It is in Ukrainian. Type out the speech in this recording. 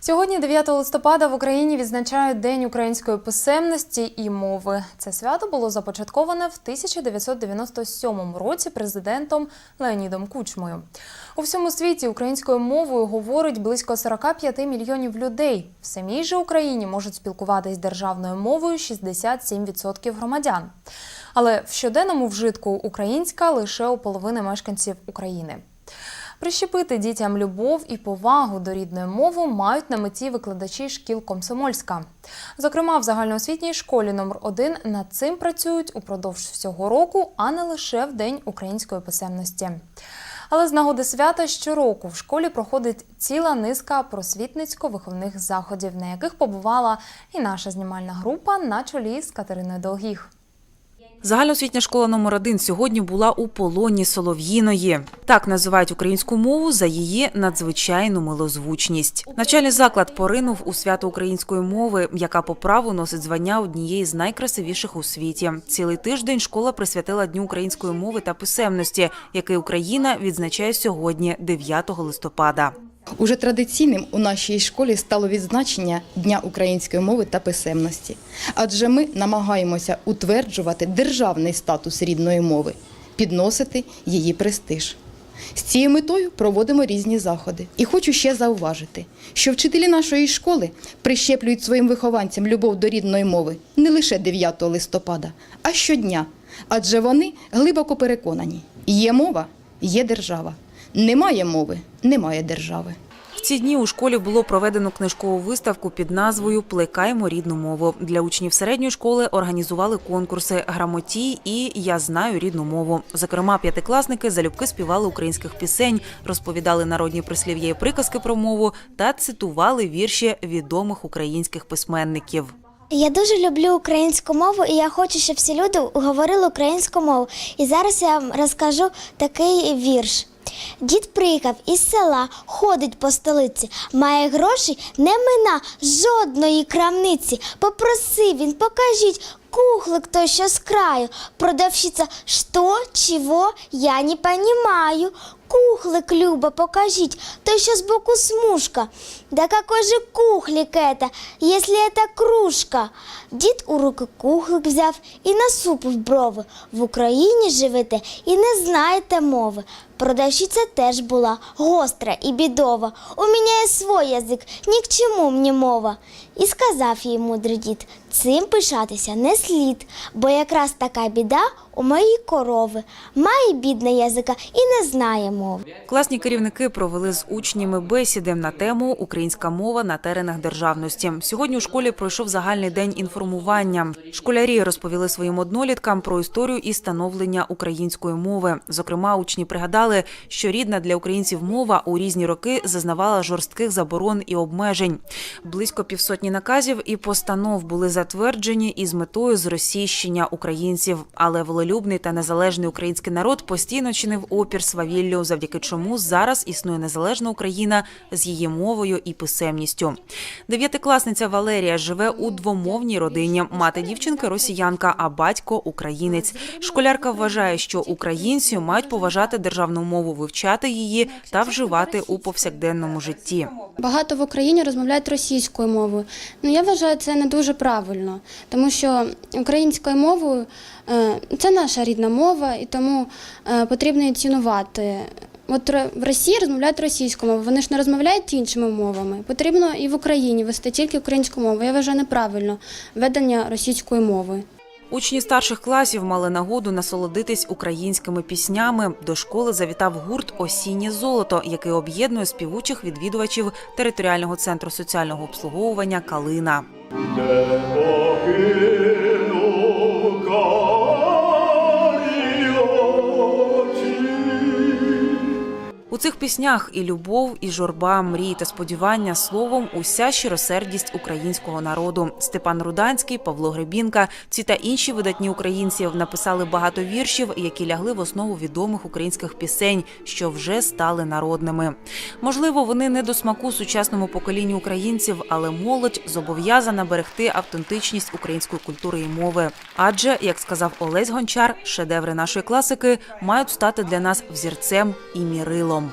Сьогодні, 9 листопада, в Україні відзначають День української писемності і мови. Це свято було започатковане в 1997 році президентом Леонідом Кучмою. У всьому світі українською мовою говорить близько 45 мільйонів людей. В самій же Україні можуть спілкуватись державною мовою 67% громадян. Але в щоденному вжитку українська лише у половини мешканців України. Прищепити дітям любов і повагу до рідної мови мають на меті викладачі шкіл Комсомольська. Зокрема, в загальноосвітній школі номер 1 над цим працюють упродовж всього року, а не лише в День української писемності. Але з нагоди свята щороку в школі проходить ціла низка просвітницько-виховних заходів, на яких побувала і наша знімальна група на чолі з Катериною Долгіх. Загальноосвітня школа номер 1 сьогодні була у полоні Солов'їної. Так називають українську мову за її надзвичайну милозвучність. Навчальний заклад поринув у свято української мови, яка по праву носить звання однієї з найкрасивіших у світі. Цілий тиждень школа присвятила Дню української мови та писемності, який Україна відзначає сьогодні, 9 листопада. Уже традиційним у нашій школі стало відзначення Дня української мови та писемності, адже ми намагаємося утверджувати державний статус рідної мови, підносити її престиж. З цією метою проводимо різні заходи. І хочу ще зауважити, що вчителі нашої школи прищеплюють своїм вихованцям любов до рідної мови не лише 9 листопада, а щодня, адже вони глибоко переконані: є мова, є держава. Немає мови, немає держави. В ці дні у школі було проведено книжкову виставку під назвою Плекаймо рідну мову. Для учнів середньої школи організували конкурси Грамотій і Я знаю рідну мову. Зокрема, п'ятикласники залюбки співали українських пісень, розповідали народні прислів'я і приказки про мову та цитували вірші відомих українських письменників. Я дуже люблю українську мову, і я хочу, щоб всі люди говорили українську мову. І зараз я вам розкажу такий вірш. Дід приїхав із села, ходить по столиці, має грошей, не мина жодної крамниці. Попросив він, покажіть, кухлик той, що з краю. Продавщиця, що, чого, я не понімаю. Кухлик, Люба, покажіть, той, що збоку смужка. Да какой же кухлик это, если это кружка? Дід у руки кухлик взяв і насупив брови. В Україні живете і не знаєте мови. Продавщиця теж була гостра і бідова. У мене є свій язик, ні к чому мені мова. І сказав їй мудрий дід, цим пишатися не слід, бо якраз така біда у моїй корови. Має бідна язика і не знає мови. Класні керівники провели з учнями бесіди на тему Українська мова на теренах державності. Сьогодні у школі пройшов загальний день інформування. Школярі розповіли своїм одноліткам про історію і становлення української мови. Зокрема, учні пригадали, що рідна для українців мова у різні роки зазнавала жорстких заборон і обмежень. Близько півсотні наказів і постанов були затверджені із метою зросійщення українців. Але волелюбний та незалежний український народ постійно чинив опір свавіллю, завдяки чому зараз існує незалежна Україна з її мовою і писемністю. Дев'ятикласниця Валерія живе у двомовній родині. Мати дівчинки росіянка, а батько українець. Школярка вважає, що українці мають поважати державну мову, вивчати її та вживати у повсякденному житті. Багато в Україні розмовляють російською мовою. Ну я вважаю це не дуже правильно, тому що українською мовою е, це наша рідна мова, і тому е, потрібно її цінувати. От в Росії розмовляють російською мовою, вони ж не розмовляють іншими мовами. Потрібно і в Україні вести тільки українську мову. Я вважаю неправильно ведення російської мови. Учні старших класів мали нагоду насолодитись українськими піснями. До школи завітав гурт Осіннє золото, який об'єднує співучих відвідувачів територіального центру соціального обслуговування Калина. Піснях і любов, і журба, мрії та сподівання словом уся щиросердість українського народу. Степан Руданський, Павло Гребінка, ці та інші видатні українці написали багато віршів, які лягли в основу відомих українських пісень, що вже стали народними. Можливо, вони не до смаку сучасному поколінню українців, але молодь зобов'язана берегти автентичність української культури і мови. Адже, як сказав Олесь Гончар, шедеври нашої класики мають стати для нас взірцем і мірилом.